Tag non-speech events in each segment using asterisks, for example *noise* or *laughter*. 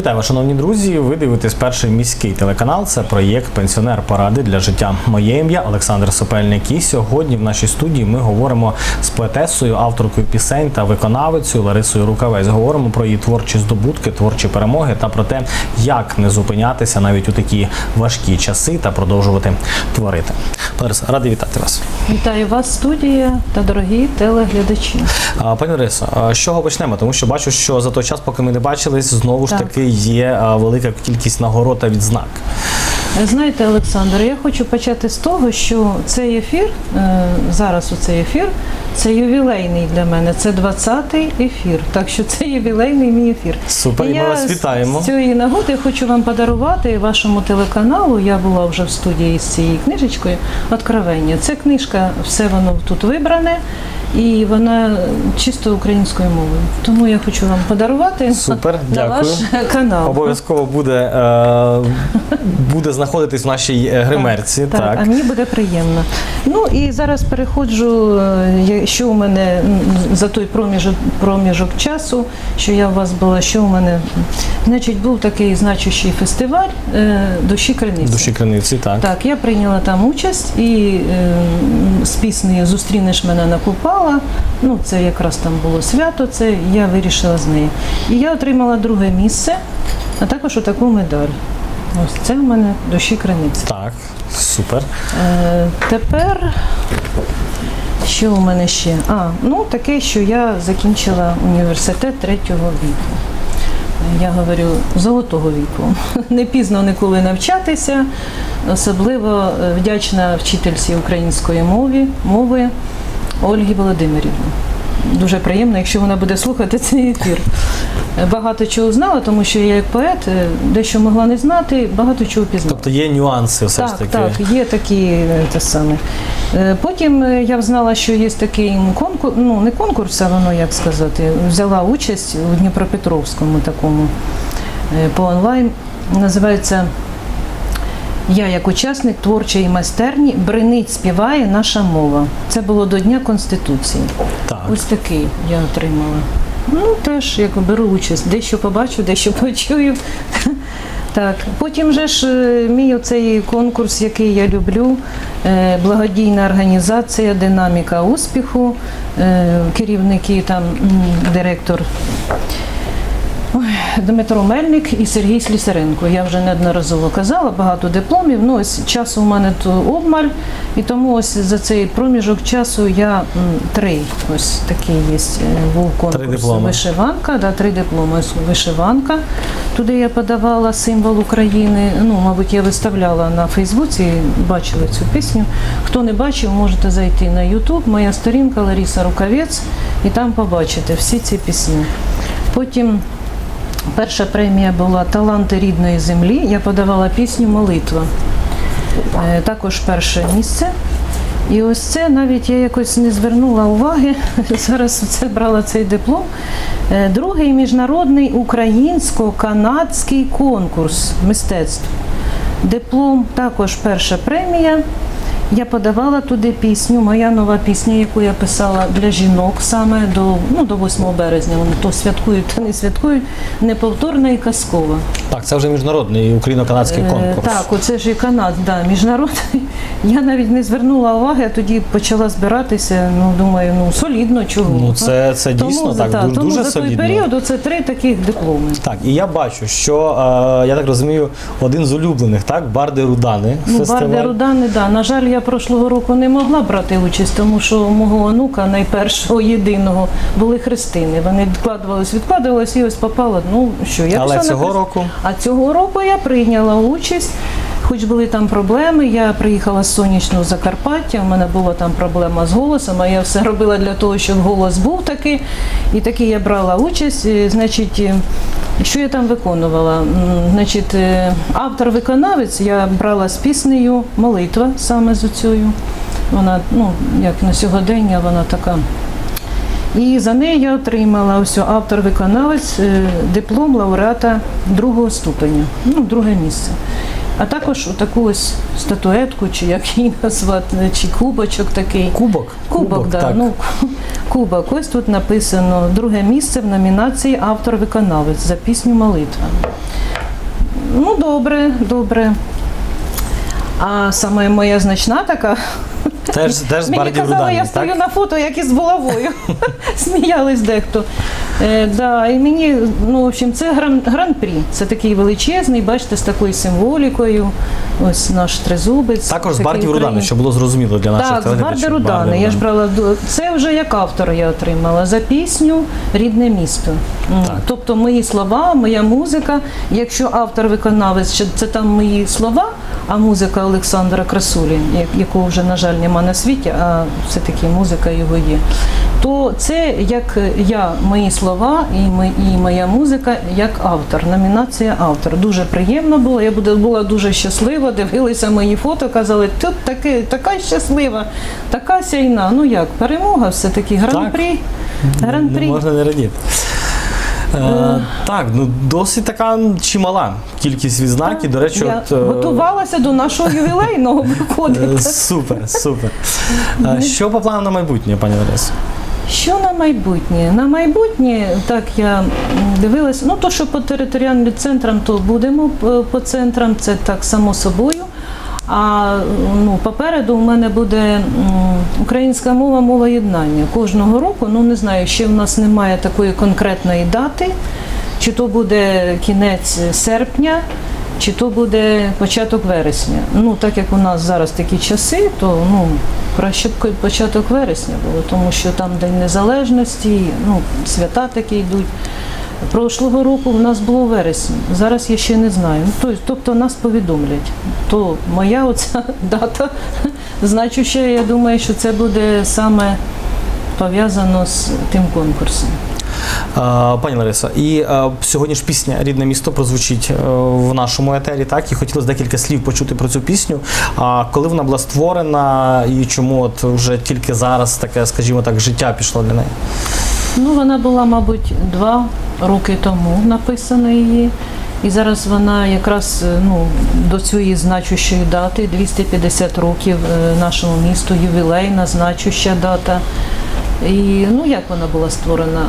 Вітаю вас, шановні друзі. Ви дивитесь перший міський телеканал. Це проєкт Пенсіонер поради для життя. Моє ім'я Олександр Сопельник. І сьогодні в нашій студії ми говоримо з поетесою, авторкою пісень та виконавицею Ларисою Рукавець. Говоримо про її творчі здобутки, творчі перемоги та про те, як не зупинятися навіть у такі важкі часи та продовжувати творити. Лариса, радий вітати вас. Вітаю вас, студія та дорогі телеглядачі. Пані Ларисо, з чого почнемо? Тому що бачу, що за той час, поки ми не бачились, знову ж таки є велика кількість нагород та відзнак. Знаєте, Олександр, я хочу почати з того, що цей ефір, е, зараз у цей ефір, це ювілейний для мене. Це 20-й ефір. Так що це ювілейний мій ефір. Супер, і ми я вас вітаємо. З цієї нагоди хочу вам подарувати вашому телеканалу. Я була вже в студії з цією книжечкою Откровення. Це книжка, все воно тут вибране. І вона чисто українською мовою. Тому я хочу вам подарувати Супер, на *laughs* дякую. ваш канал. Обов'язково буде, е, буде знаходитись в нашій е, гримерці. Так, Так, а мені буде приємно. Ну і зараз переходжу, е, що у мене за той проміжок, проміжок часу, що я у вас була, що у мене. Значить, був такий значущий фестиваль е, душі криниці. Душі криниці, так. Так, я прийняла там участь і е, з піснею Зустрінеш мене на Купала. Ну, це якраз там було свято, це я вирішила з нею. І я отримала друге місце, а також отаку медаль. Ось це у мене душі криниці. Так, супер. Е, тепер що у мене ще? А, ну таке, що я закінчила університет третього віку. Я говорю золотого віку. *laughs* Не пізно ніколи навчатися. Особливо е, вдячна вчительці української мови, мови Ольгі Володимирівні. Дуже приємно, якщо вона буде слухати цей ефір. Багато чого знала, тому що я як поет е, дещо могла не знати, багато чого пізнала. Тобто є нюанси все Так, ж таки. так, є такі е, те саме. Е, Потім я знала, що є такий конкурс, ну не конкурс, а воно як сказати, взяла участь у Дніпропетровському такому по онлайн. Називається Я як учасник творчої майстерні бринить співає наша мова. Це було до Дня Конституції. Так. Ось такий я отримала. Ну, теж як беру участь, дещо побачу, дещо почую. *laughs* Так, потім же ж е, мій оцей конкурс, який я люблю, е, благодійна організація Динаміка успіху, е, керівники там директор Ой, Дмитро Мельник і Сергій Слісаренко. Я вже неодноразово казала, багато дипломів. Ну ось часу у мене то обмаль, і тому ось за цей проміжок часу я м, три ось такий є е, був конкурс. Вишиванка, да, три дипломи. Ось Вишиванка. Туди я подавала символ України. Ну, мабуть, я виставляла на Фейсбуці, бачили цю пісню. Хто не бачив, можете зайти на Ютуб. Моя сторінка Лариса Рукавець, і там побачите всі ці пісні. Потім Перша премія була Таланти рідної землі. Я подавала пісню Молитва. Е, Також перше місце. І ось це навіть я якось не звернула уваги. *laughs* Зараз це брала цей диплом. Е, Другий міжнародний українсько-канадський конкурс мистецтв. Диплом також перша премія. Я подавала туди пісню, моя нова пісня, яку я писала для жінок саме до, ну, до 8 березня. Вони то святкують, то не святкують. Неповторна і казкова. Так, це вже міжнародний україно-канадський Е, конкурс. Так, оце ж і Канад, да, міжнародний. Я навіть не звернула уваги, а тоді почала збиратися. Ну, думаю, ну солідно, чого. Ну, це, це дійсно тому, так, та, дуже, тому дуже за той солідно. період оце три таких дипломи. Так, і я бачу, що е, я так розумію, один з улюблених, так, Барди Рудани. Ну, фестиваль. Барда Рудани, да. На жаль, я прошлого року не могла брати участь, тому що у мого онука, найпершого єдиного, були хрестини. Вони відкладувались, відкладувались і ось попала. Ну що, я Але пішла на цього хрест- року А цього року я прийняла участь. Хоч були там проблеми, я приїхала з сонячного Закарпаття, у мене була там проблема з голосом, а я все *laughs* робила для того, щоб голос був такий. І таки я брала участь. Е, Значить, е, що я там виконувала? Значить, е, автор-виконавець я брала з піснею Молитва саме з оцею. Вона, ну, як на сьогодення, вона така. І за неї я отримала ось автор-виконавець, диплом лауреата другого ступеня, ну, друге місце. А також таку ось статуетку, чи як її назвати, чи кубочок такий. Кубок? Кубок, да, так. ну *laughs* кубок. Ось тут написано друге місце в номінації автор-виконавець за пісню Молитва. Ну, добре, добре. А саме моя значна така. Теж, теж Мені казали, я так? стою на фото, як із булавою. *laughs* Сміялись дехто. Е, да, і мені, ну, в общем, це гран, гран-прі. Це такий величезний, бачите, з такою символікою. Ось наш тризубець. Також з Барді Рудани, щоб було зрозуміло для наших Так, з телеглядачів. Рудани. Я ж брала це вже як автор я отримала за пісню Рідне місто. Так. Тобто мої слова, моя музика. Якщо автор виконавець, що це там мої слова, а музика Олександра Красулі, як- якого вже, на жаль, нема на світі, а все-таки музика його є. То це як я, мої слова і, ми- і моя музика як автор. Номінація автор. Дуже приємно було. Я була дуже щаслива. Дивилися мої фото, казали, тут таке, така щаслива, така сяйна. Ну як, перемога все-таки гран-прі. Гран-прі. можна не радіти. Е, так, ну досить така чимала кількість відзнаків. До речі, Я от, е, готувалася до нашого ювілейного *laughs* е, виходить. супер, супер. Е, Що по плану на майбутнє, пані Ларисо? Що на майбутнє? На майбутнє, так я дивилася, ну то, що по територіальним центрам, то будемо по- по центрам, це так само собою. А ну, попереду у мене буде українська мова, мова єднання. Кожного року, ну не знаю, ще в нас немає такої конкретної дати, чи то буде кінець серпня, чи то буде початок вересня. Ну, так як у нас зараз такі часи, то ну, краще б початок вересня було, тому що там День Незалежності, ну, свята такі йдуть. Прошлого року в нас було вересень, зараз я ще не знаю. Ну, тобто, нас повідомлять. То моя оця *laughs* дата *laughs* значуща, я думаю, що це буде саме пов'язано з тим конкурсом. Е, Пані Ларисо, і е, сьогодні ж пісня Рідне місто прозвучить е, в нашому етері, так? І хотілося декілька слів почути про цю пісню. А коли вона була створена і чому от вже тільки зараз таке, скажімо так, життя пішло для неї? Ну, вона була, мабуть, два роки тому написана її. І зараз вона якраз ну, до цієї значущої дати 250 років нашому місту, ювілейна, значуща дата. І ну як вона була створена?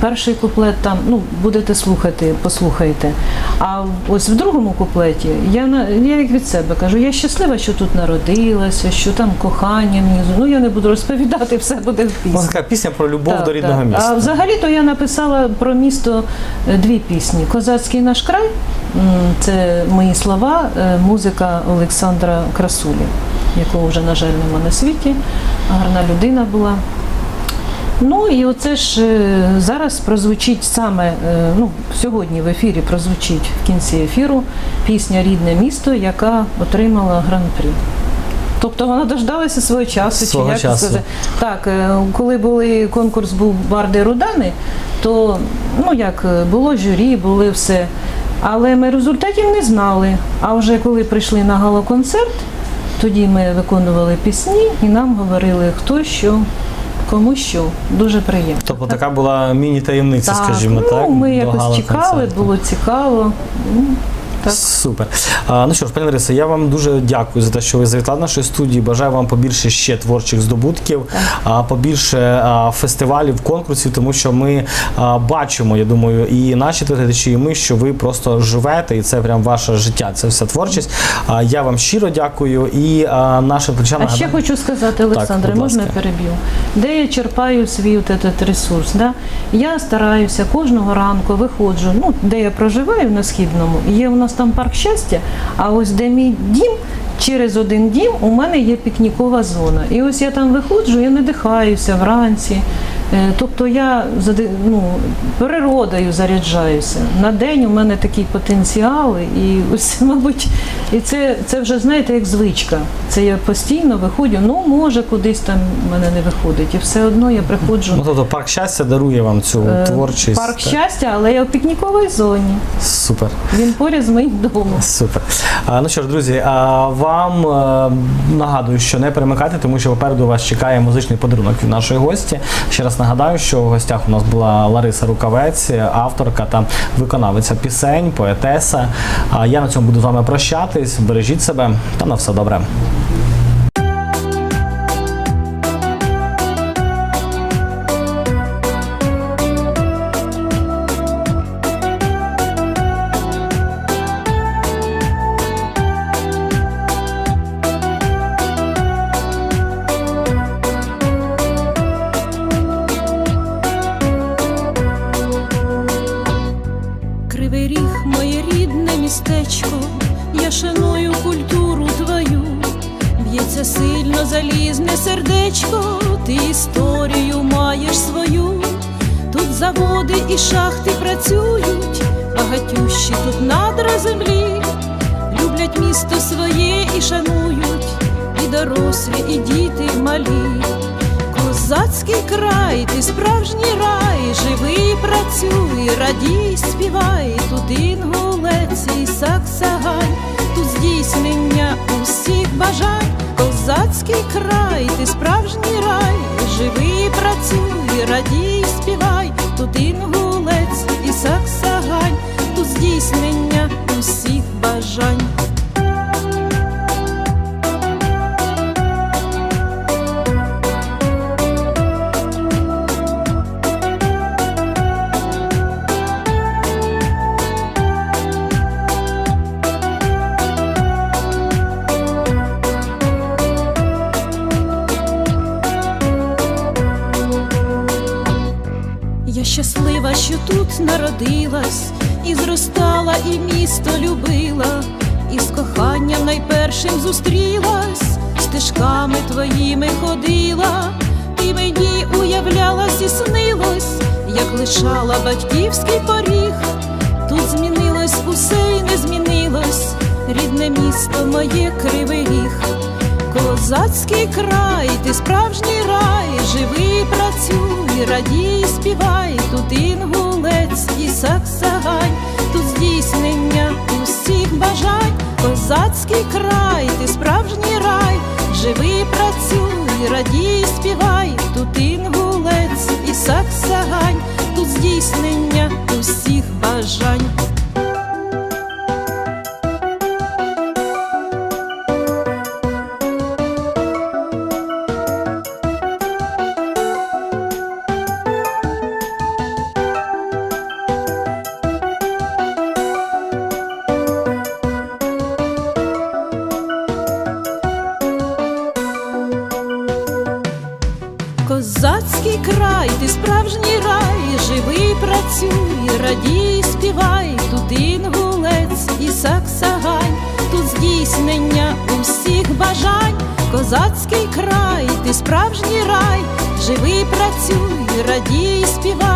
Перший куплет там, ну будете слухати, послухайте. А ось в другому куплеті я я як від себе кажу, я щаслива, що тут народилася, що там кохання мені. Ну я не буду розповідати, все буде в пісні. Така пісня про любов Так, до рідного так. міста. А взагалі-то я написала про місто е, дві пісні: Козацький наш край це мої слова, е, музика Олександра Красулі, якого вже, на жаль, нема на світі. Гарна людина була. Ну і оце ж е, зараз прозвучить саме, е, ну, сьогодні в ефірі прозвучить в кінці ефіру пісня Рідне місто, яка отримала гран-прі. Тобто вона дождалася свого часу, Свого чи як часу. сказати. Так, е, коли були конкурс був Барди Рудани, то ну як було журі, були все. Але ми результатів не знали. А вже коли прийшли на галоконцерт, тоді ми виконували пісні і нам говорили, хто що, кому що. Дуже приємно. Тобто така була міні-таємниця, скажімо ну, так. Ми до якось чекали, гала-концерту. було цікаво. Так. Супер. А, ну що ж, пані Лариса, я вам дуже дякую за те, що ви завітали нашої студії. Бажаю вам побільше ще творчих здобутків, а, побільше а, фестивалів, конкурсів, тому що ми а, бачимо, я думаю, і наші телеглядачі, і ми, що ви просто живете, і це прям ваше життя, це вся творчість. А, я вам щиро дякую і а, нашим глядачам А ще хочу сказати, Олександре, можна я переб'ю? Де я черпаю свій от этот ресурс? Да? Я стараюся кожного ранку виходжу, ну, де я проживаю на східному, є у нас там парк щастя, а ось де мій дім. Через один дім у мене є пікнікова зона. І ось я там виходжу, я надихаюся вранці. Е, Тобто я ну, природою заряджаюся. На день у мене такий потенціал, і ось, *laughs* мабуть, і це, це вже знаєте як звичка. Це я постійно виходжу. Ну, може, кудись там в мене не виходить. І все одно я приходжу. Ну, тобто парк щастя дарує вам цю е, творчість. Парк Так. щастя, але я в пікніковій зоні. Супер. Він поряд з моїм домом. Супер. А, ну що ж, друзі, а, вам е, нагадую, що не перемикайте, тому що попереду вас чекає музичний подарунок від нашої гості. Ще раз раз нагадаю, що в гостях у нас була Лариса Рукавець, авторка та виконавиця пісень, поетеса. Я на цьому буду з вами прощатись. Бережіть себе та на все добре. Залізне сердечко, ти історію маєш свою, тут заводи і шахти працюють, багатющі тут надра землі, люблять місто своє і шанують, і дорослі, і діти малі. Козацький край, ти справжній рай, живи, працюй, радій, співай, тут інгулець і саксагай, тут здійснення усіх бажань, козацький край, ти справжній рай, живи, працюй, радій, співай, тут інгулець і саксагань, тут здійснення усіх бажань. Народилась, і зростала, і місто любила, і з коханням найпершим зустрілась, стежками твоїми ходила, і мені уявлялась і снилось, як лишала батьківський поріг. Тут змінилось усе і не змінилось, рідне місто моє кривий ріг. Козацький край, ти справжній рай, живи, працюй, радій, співай, тут інгулець і саксагай, тут здійснення усіх бажань, козацький край, ти справжній рай, живи, працюй, радій, козацький край, ти справжній рай, живи, працюй, радій, співай,